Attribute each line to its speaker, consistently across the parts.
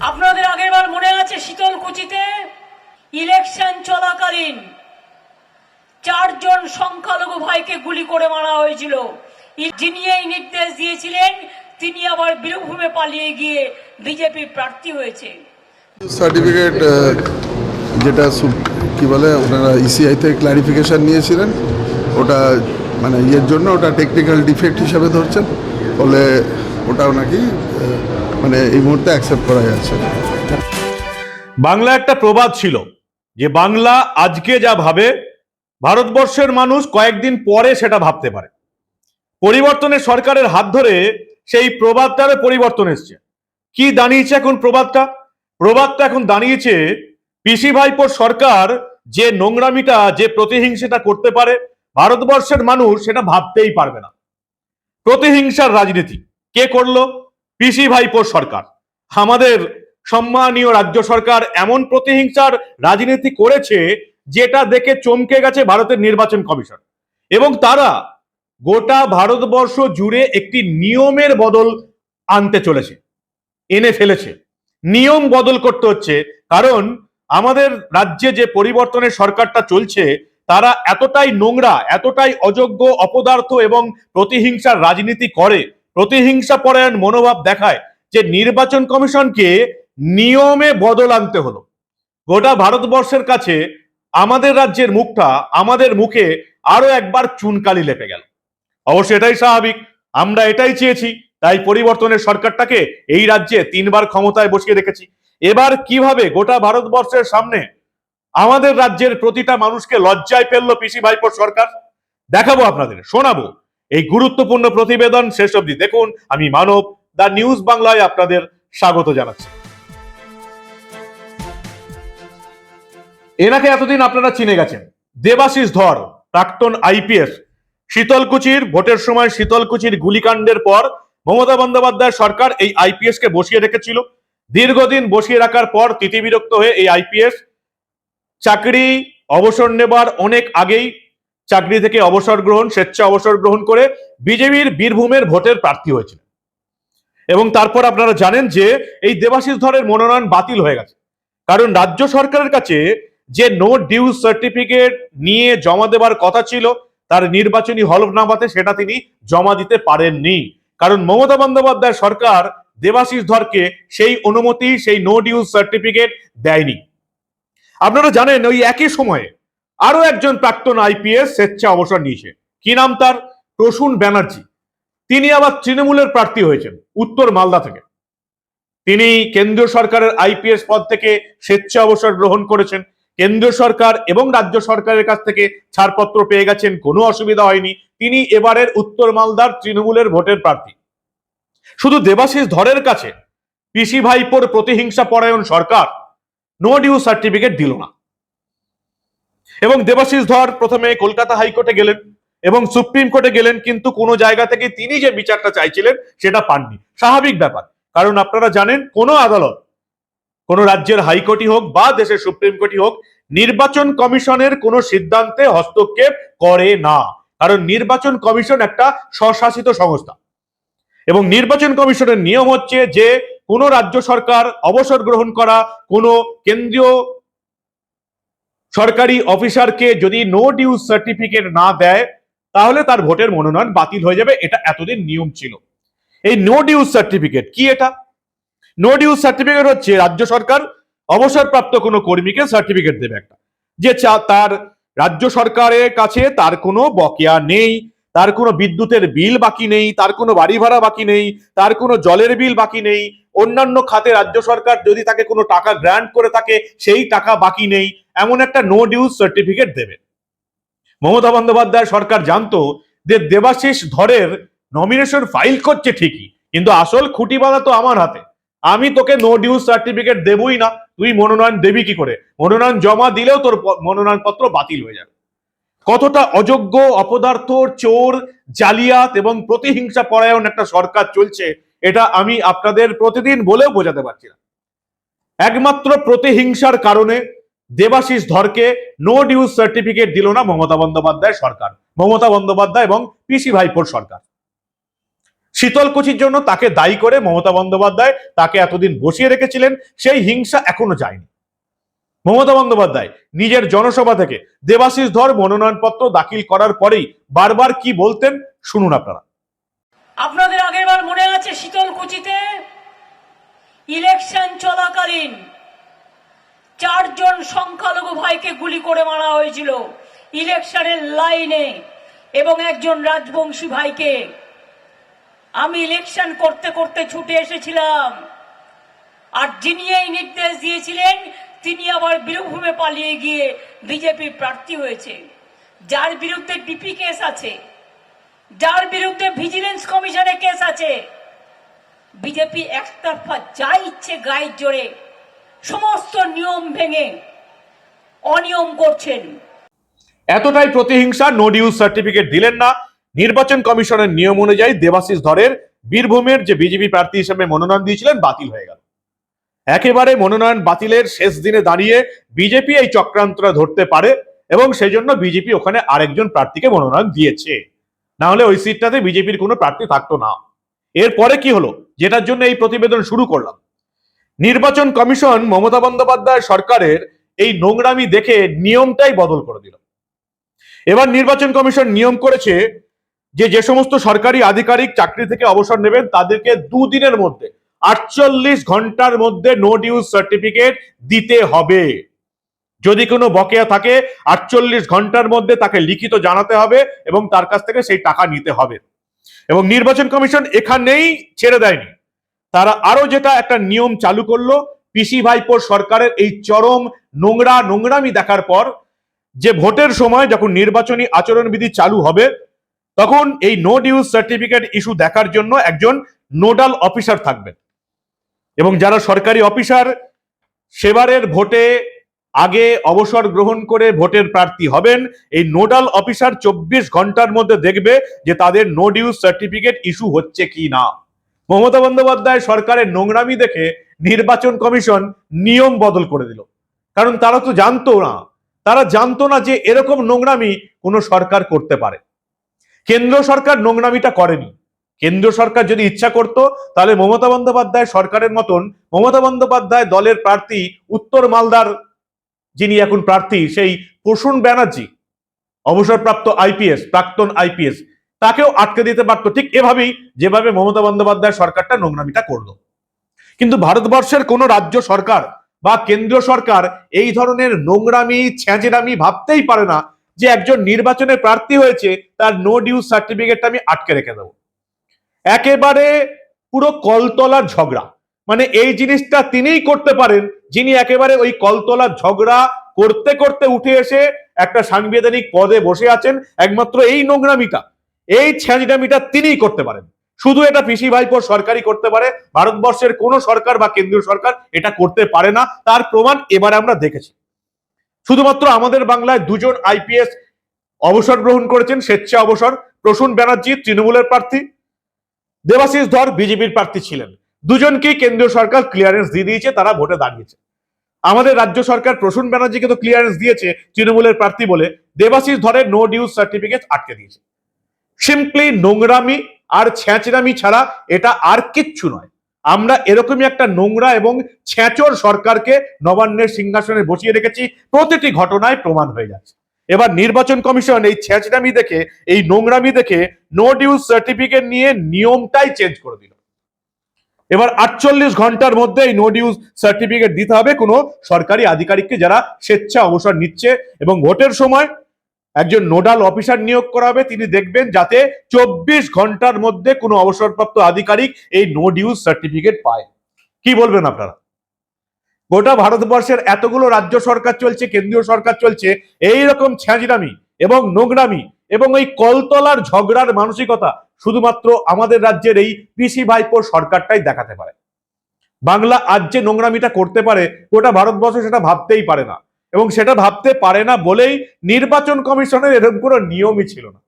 Speaker 1: আপনাদের আগেরবার মনে আছে শীতলকুচিতে? ইলেকশন চলাকালীন চারজন সংখ্যালঘু ভাইকে গুলি করে মারা হয়েছিল। যিনি এই নির্দেশ দিয়েছিলেন তিনি আবার বীরভূমে পালিয়ে গিয়ে বিজেপি প্রার্থী হয়েছে।
Speaker 2: সার্টিফিকেট যেটা কি বলে ওনারা ইসিআই থেকে ক্লারিফিকেশান নিয়েছিলেন ওটা মানে ইয়ের জন্য ওটা টেকনিক্যাল ডিফেক্ট হিসাবে ধরছেন ফলে ওটাও নাকি আহ, মানে এই মুহূর্তে অ্যাকসেপ্ট করা যাচ্ছে
Speaker 3: বাংলা একটা প্রবাদ ছিল যে বাংলা আজকে যা ভাবে, ভারতবর্ষের মানুষ কয়েকদিন পরে সেটা ভাবতে পারে। পরিবর্তনের সরকারের হাত ধরে সেই প্রবাদটার পরিবর্তন এসছে। কি দাঁড়িয়েছে এখন প্রবাদটা? প্রবাদটা এখন দাঁড়িয়েছে পিসি ভাইপোর সরকার যে নোংরামিটা, যে প্রতিহিংসাটা করতে পারে, ভারতবর্ষের মানুষ সেটা ভাবতেই পারবে না। প্রতিহিংসার রাজনীতি। কে করল? পিসি ভাইপোর সরকার। আমাদের সম্মানীয় রাজ্য সরকার এমন প্রতিহিংসার রাজনীতি করেছে যেটা দেখে চমকে গেছে ভারতের নির্বাচন কমিশন। এবং তারা গোটা ভারতবর্ষ জুড়ে একটি নিয়মের বদল আনতে চলেছে, এনে ফেলেছে। নিয়ম বদল করতে হচ্ছে, কারণ আমাদের রাজ্যে যে পরিবর্তনের সরকারটা চলছে, তারা এতটাই নোংরা, এতটাই অযোগ্য, অপদার্থ এবং প্রতিহিংসার রাজনীতি করে প্রতিহিংসা পরায়ণ মনোভাব দেখায় যে নির্বাচন কমিশনকে নিয়মে বদল আনতে হলো। গোটা ভারতবর্ষের কাছে আমাদের রাজ্যের মুখটা, আমাদের মুখে আরও একবার চুনকালি লেপে গেল। অবশ্য এটাই স্বাভাবিক, আমরা এটাই চেয়েছি, তাই পরিবর্তনের সরকারটাকে এই রাজ্যে তিনবার ক্ষমতায় বসিয়ে রেখেছি। এবার কীভাবে গোটা ভারতবর্ষের সামনে আমাদের রাজ্যের প্রতিটা মানুষকে লজ্জায় ফেলল পিসি ভাইপোর সরকার? দেখাবো আপনাদের, শোনাবো। এই গুরুত্বপূর্ণ প্রতিবেদন শেষ অবধি দেখুন। আমি মানব, দা নিউজ বাংলায় আপনাদের স্বাগত জানাচ্ছি। এনাকে এতদিন আপনারা চিনে গেছেন। দেবাশিস ধর, প্রাক্তন আইপিএস, শীতলকুচির, ভোটের সময় শীতলকুচির গুলিকাণ্ডের পর মমতা বন্দ্যোপাধ্যায় সরকার এই আইপিএস কে বসিয়ে রেখেছিল। দীর্ঘদিন বসিয়ে রাখার পর তিতিবিরক্ত হয়ে এই আইপিএস চাকরি, অবসর নেবার অনেক আগেই চাকরি থেকে অবসর গ্রহণ, স্বেচ্ছা অবসর গ্রহণ করে বিজেপির বীরভূমের ভোটের প্রার্থী হয়েছিল এবং তারপর আপনারা জানেন যে এই দেবাশিস ধরের মনোনয়ন বাতিল হয়ে গেছে। কারণ রাজ্য সরকারের কাছে যে নো ডিউজ সার্টিফিকেট নিয়ে জমা দেবার কথা ছিল, তার নির্বাচনী হলফনামাতে সেটা তিনি জমা দিতে পারেননি। কারণ মমতা বন্দ্যোপাধ্যায় সরকার দেবাশিস ধরকে সেই অনুমতি, সেই নো ডিউজ সার্টিফিকেট দেয়নি। আপনারা জানেন ওই একই সময়ে আরও একজন প্রাক্তন আইপিএস স্বেচ্ছা অবসর নিয়েছে। কি নাম তার? প্রসূন ব্যানার্জি। তিনি আবার তৃণমূলের প্রার্থী হয়েছেন, উত্তর মালদা থেকে। তিনি কেন্দ্রীয় সরকারের আইপিএস পদ থেকে স্বেচ্ছা অবসর গ্রহণ করেছেন। কেন্দ্রীয় সরকার এবং রাজ্য সরকারের কাছ থেকে ছাড়পত্র পেয়ে গেছেন, কোনো অসুবিধা হয়নি। তিনি এবারের উত্তর মালদার তৃণমূলের ভোটের প্রার্থী। শুধু দেবাশিস ধরের কাছে পিসি ভাইপোর প্রতিহিংসা পরায়ণ সরকার নো ডিউ সার্টিফিকেট দিল না। এবং দেবাশিস ধর প্রথমে কলকাতা হাইকোর্টে গেলেন এবং সুপ্রিম কোর্টে গেলেন, কিন্তু কোনো জায়গা থেকে তিনি যে বিচারটা চাইছিলেন, সেটা পাননি। স্বাভাবিক ব্যাপার। কারণ আপনারা জানেন, কোনো আদালত, কোনো রাজ্যের হাইকোর্টই হোক বা দেশের সুপ্রিম কোর্টই হোক, নির্বাচন কমিশনের কোনো সিদ্ধান্তে হস্তক্ষেপ করে না। কারণ নির্বাচন কমিশন একটা স্বশাসিত সংস্থা। এবং নির্বাচন কমিশনের নিয়ম হচ্ছে যে কোনো রাজ্য সরকার অবসর গ্রহণ করা, কোনো কেন্দ্রীয় সরকারি অফিসারকে যদি নো ডিউজ সার্টিফিকেট না দেয়, তাহলে তার ভোটের মনোনয়ন বাতিল হয়ে যাবে। এটা এতদিন নিয়ম ছিল। এই নো ডিউজ সার্টিফিকেট কি এটা? নো ডিউজ সার্টিফিকেট হচ্ছে রাজ্য সরকার অবসরপ্রাপ্ত কোনো কর্মীকে সার্টিফিকেট দেবে একটা। যে তার রাজ্য সরকারের কাছে তার কোনো বকেয়া নেই তার কোনো বিদ্যুতের বিল বাকি নেই, তার কোনো বাড়ি ভাড়া বাকি নেই, তার কোনো জলের বিল বাকি নেই, অন্যান্য খাতে রাজ্য সরকার যদি তাকে কোনো টাকা গ্র্যান্ট করে থাকে, সেই টাকা বাকি নেই, এমন একটা নো ডিউজ সার্টিফিকেট দেবে। মমতা বন্দ্যোপাধ্যায় সরকার জানতো যে দেবাশিস ধরের নমিনেশন ফাইল করছে ঠিকই, কিন্তু আসল খুঁটি বাঁধা তো আমার হাতে। আমি তোকে নো ডিউজ সার্টিফিকেট দেবই না, তুই মনোনয়ন দেবি কি করে? মনোনয়ন জমা দিলেও তোর মনোনয়ন পত্র বাতিল হয়ে যাবে। কতটা অযোগ্য, অপদার্থ, চোর, জালিয়াত এবং প্রতিহিংসা পরায়ণ একটা সরকার চলছে, এটা আমি আপনাদের প্রতিদিন বলেও বোঝাতে পারছি না। একমাত্র প্রতিহিংসার কারণে দেবাশিস ধরকে নো ডিউজ সার্টিফিকেট দিল না মমতা বন্দ্যোপাধ্যায় সরকার, মমতা বন্দ্যোপাধ্যায় এবং পিসি ভাইপোর সরকার। শীতলকুচির জন্য তাকে দায়ী করে মমতা বন্দ্যোপাধ্যায় তাকে এতদিন বসিয়ে রেখেছিলেন, সেই হিংসা এখনও যায়নি। মমতা বন্দ্যোপাধ্যায়, নিজের জনসভা থেকে দেবাশিস ধর মনোনয়নপত্র দাখিল করার পরেই বারবার কি বলতেন? শুনুন আপনারা।
Speaker 1: আপনাদের আগেরবার মনে আছে শীতলকুচিতে? ইলেকশন চলাকালীন চারজন সংখ্যালঘু ভাইকে গুলি করে মারা হয়েছিল ইলেকশনের লাইনে এবং একজন রাজবংশী ভাইকে। আমি ইলেকশন করতে করতে ছুটে এসেছিলাম আর যিনি এই নির্দেশ দিয়েছিলেন তিনি আবার বীরভূমে পালিয়ে গিয়ে বিজেপির প্রার্থী হয়েছে। যার বিরুদ্ধে ডিপি কেস আছে, যার বিরুদ্ধে ভিজিলেন্স কমিশনে কেস আছে। বিজেপি একতরফা যা ইচ্ছে গায়ের জোরে সমস্ত নিয়ম ভেঙে অনিয়ম করছেন।
Speaker 3: এতটাই প্রতিহিংসা নো ডিউজ সার্টিফিকেট দিলেন না। নির্বাচন কমিশনের নিয়ম অনুযায়ী দেবাশিস ধরের বীরভূমের যে বিজেপি প্রার্থী হিসেবে মনোনয়ন দিয়েছিলেন বাতিল হয়ে গেল। একেবারে মনোনয়ন বাতিলের শেষ দিনে দাঁড়িয়ে বিজেপি এই চক্রান্তটা ধরতে পারে এবং সেই জন্য বিজেপি ওখানে আরেকজন প্রার্থীকে মনোনয়ন দিয়েছে। না হলে ওই সিটটাতে বিজেপির কোনো প্রার্থী থাকতো না। এরপরে কি হলো? যেটার জন্য এই প্রতিবেদন শুরু করলাম। নির্বাচন কমিশন মমতা বন্দ্যোপাধ্যায় সরকারের এই নোংরামি দেখে নিয়মটাই বদল করে দিল। এবার নির্বাচন কমিশন নিয়ম করেছে যে যে সমস্ত সরকারি আধিকারিক চাকরি থেকে অবসর নেবেন, তাদেরকে দুদিনের মধ্যে আটচল্লিশ ঘণ্টার মধ্যে নো ডিউজ সার্টিফিকেট দিতে হবে। যদি কোনো বকেয়া থাকে, আটচল্লিশ ঘণ্টার মধ্যে তাকে লিখিত জানাতে হবে এবং তার কাছ থেকে সেই টাকা নিতে হবে। এবং নির্বাচন কমিশন এখানেই ছেড়ে দেয়নি। তারা আরও যেটা একটা নিয়ম চালু করল, পিসি ভাইপোর সরকারের এই চরম নোংরা নোংরামি দেখার পর, যে ভোটের সময় যখন নির্বাচনী আচরণবিধি চালু হবে, তখন এই নো ডিউজ সার্টিফিকেট ইস্যু দেখার জন্য একজন নোডাল অফিসার থাকবেন। এবং যারা সরকারি অফিসার, সেবারের ভোটে আগে অবসর গ্রহণ করে ভোটের প্রার্থী হবেন, এই নোডাল অফিসার চব্বিশ ঘণ্টার মধ্যে দেখবে যে তাদের নো ডিউজ সার্টিফিকেট ইস্যু হচ্ছে কি না। মমতা বন্দ্যোপাধ্যায় সরকারের নোংরামি দেখে নির্বাচন কমিশন নিয়ম বদল করে দিল। কারণ তারা তো জানতো না, তারা জানতো না যে এরকম নোংরামি কোনো সরকার করতে পারে। কেন্দ্র সরকার নোংরামিটা করেনি। কেন্দ্র সরকার যদি ইচ্ছা করত, তাহলে মমতা বন্দ্যোপাধ্যায় সরকারের মতন, মমতা বন্দ্যোপাধ্যায় দলের প্রার্থী উত্তর মালদার যিনি এখন প্রার্থী, সেই প্রসূন ব্যানার্জি, অবসরপ্রাপ্ত আইপিএস, প্রাক্তন আইপিএস, তাকেও আটকে দিতে পারতো। ঠিক এভাবেই যেভাবে মমতা বন্দ্যোপাধ্যায় সরকারটা নোংরামিটা করল। কিন্তু ভারতবর্ষের কোন রাজ্য সরকার বা কেন্দ্রীয় সরকার এই ধরনের নোংরামি ছ্যাঁচেরামি ভাবতেই পারে না যে একজন নির্বাচনে প্রার্থী হয়েছে, তার নো ডিউজ সার্টিফিকেটটা আমি আটকে রেখে দেবো। একেবারে পুরো কলতলার ঝগড়া। মানে এই জিনিসটা তিনিই করতে পারেন, যিনি একেবারে ওই কলতলার ঝগড়া করতে করতে উঠে এসে একটা সাংবিধানিক পদে বসে আছেন, একমাত্র এই নোংরামিটা। এই ছ্যাঁচড়ামিটা তিনিই করতে পারেন। শুধু এটা পিসি ভাইপোর সরকারই করতে পারে, ভারতবর্ষের কোন সরকার বা কেন্দ্রীয় সরকার এটা করতে পারে না, তার প্রমাণ এবারে আমরা দেখেছি। শুধুমাত্র আমাদের বাংলায় দুজন আইপিএস অবসর গ্রহণ করেছেন, স্বেচ্ছা অবসর। প্রসূন ব্যানার্জি, তৃণমূলের প্রার্থী। দেবাশিস ধর বিজেপির প্রার্থী ছিলেন। দুজনকেই কেন্দ্রীয় সরকার ক্লিয়ারেন্স দিয়ে দিয়েছে, তারা ভোটে দাঁড়িয়েছে। আমাদের রাজ্য সরকার প্রসূন ব্যানার্জিকে তো ক্লিয়ারেন্স দিয়েছে তৃণমূলের প্রার্থী বলে, দেবাশিস ধরে নো ডিউজ সার্টিফিকেট আটকে দিয়েছে। সিম্পলি নোংরামি আর ছ্যাঁচরামি ছাড়া এটা আর কিচ্ছু নয়। আমরা এরকমই একটা নোংরা এবং ছ্যাঁচর সরকারকে নবান্নের সিংহাসনে বসিয়ে রেখেছি, প্রতিটি ঘটনায় প্রমাণ হয়ে যাচ্ছে। এবার নির্বাচন কমিশন এই ছ্যাঁচড়ামি দেখে, এই নোংরামি দেখে নো ডিউজ সার্টিফিকেট নিয়ে নিয়মটাই চেঞ্জ করে দিল। এবার আটচল্লিশ ঘণ্টার মধ্যে এই নো ডিউজ সার্টিফিকেট দিতে হবে কোনো সরকারি আধিকারিককে যারা স্বেচ্ছা অবসর নিচ্ছে এবং ভোটের সময় একজন নোডাল অফিসার নিয়োগ করা হবে, তিনি দেখবেন যাতে চব্বিশ ঘণ্টার মধ্যে কোনো অবসরপ্রাপ্ত আধিকারিক এই নো ডিউজ সার্টিফিকেট পায়। কি বলবেন আপনারা? গোটা ভারতবর্ষের এতগুলো রাজ্য সরকার চলছে, কেন্দ্রীয় সরকার চলছে এই রকম ছ্যাঁচড়ামি এবং নোংরামি এবং এই কলতলার ঝগড়ার মানসিকতা শুধুমাত্র আমাদের রাজ্যের এই পিসি ভাইপোর সরকারটাই দেখাতে পারে। বাংলা আজ যে নোংরামিটা করতে পারে, গোটা ভারতবর্ষ সেটা ভাবতেই পারে না এবং সেটা ভাবতে পারে না বলেই নির্বাচন কমিশনের এরকম কোনো নিয়মই ছিল না।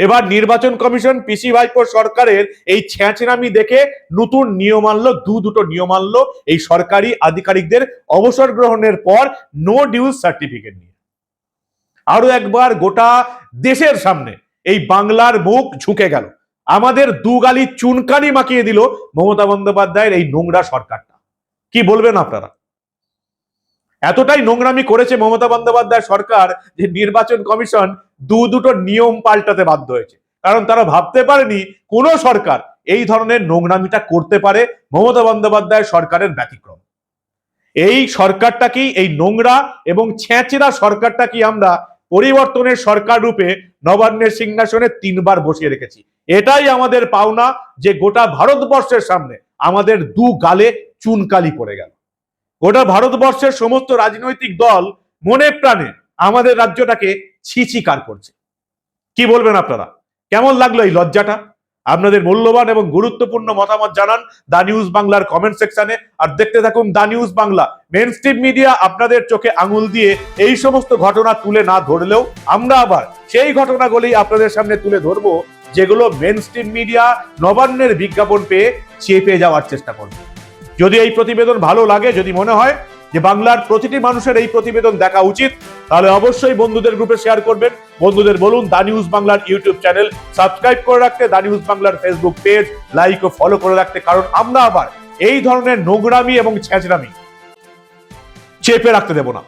Speaker 3: এবার নির্বাচন কমিশন পিসি ভাইপোর সরকারের এই ছ্যাঁচড়ামি দেখে নতুন নিয়ম আনলো, দু দুটো নিয়ম আনলো এই সরকারি আধিকারিকদের অবসর গ্রহণের পর নো ডিউজ সার্টিফিকেট নিয়ে। আরও একবার গোটা দেশের সামনে এই বাংলার মুখ ঝুঁকে গেল। আমাদের দুগালি চুনকানি মাখিয়ে দিল মমতা বন্দ্যোপাধ্যায়ের এই নোংরা সরকারটা। কি বলবেন আপনারা? এতটাই নোংরামি করেছে মমতা বন্দ্যোপাধ্যায় সরকার যে নির্বাচন কমিশন দু দুটো নিয়ম পাল্টাতে বাধ্য হয়েছে। কারণ তারা ভাবতে পারেনি কোন সরকার এই ধরনের নোংরামিটা করতে পারে মমতা বন্দ্যোপাধ্যায় সরকারের ব্যতিক্রম। এই সরকারটাকেই এই নোংরা এবং ছেঁচেরা সরকারটাকে আমরা পরিবর্তনের সরকার রূপে নবান্নের সিংহাসনে তিনবার বসিয়ে রেখেছি। এটাই আমাদের পাওনা যে গোটা ভারতবর্ষের সামনে আমাদের দু গালে চুনকালি পড়ে গেল। গোটা ভারতবর্ষের সমস্ত রাজনৈতিক দল মনে প্রাণে আমাদের রাজ্যটাকে ছিচিকার করছে? কি বলবেন আপনারা? কেমন লাগল এই লজ্জাটা? আপনাদের মূল্যবান এবং গুরুত্বপূর্ণ মতামত জানান দা নিউজ বাংলার কমেন্ট সেকশনে আর দেখতে থাকুন the news Bangla. Main media আপনাদের চোখে আঙুল দিয়ে এই সমস্ত ঘটনা তুলে না ধরলেও আমরা আবার সেই ঘটনাগুলি আপনাদের সামনে তুলে ধরবো, যেগুলো মেন মিডিয়া নবান্নের বিজ্ঞাপন পেয়ে চেপে যাওয়ার চেষ্টা করবে। যদি এই প্রতিবেদন ভালো লাগে, যদি মনে হয় যে বাংলার প্রতিটি মানুষের এই প্রতিবেদন দেখা উচিত, তাহলে অবশ্যই বন্ধুদের গ্রুপে শেয়ার করবেন। বন্ধুদের বলুন, দা নিউজ বাংলার ইউটিউব চ্যানেল। সাবস্ক্রাইব করে রাখতে দা নিউজ বাংলার ফেসবুক পেজ। লাইক ও ফলো করে রাখতে, কারণ আমরা আবার এই ধরনের নোংরামি এবং ছেঁচরামি চেপে রাখতে দেব না।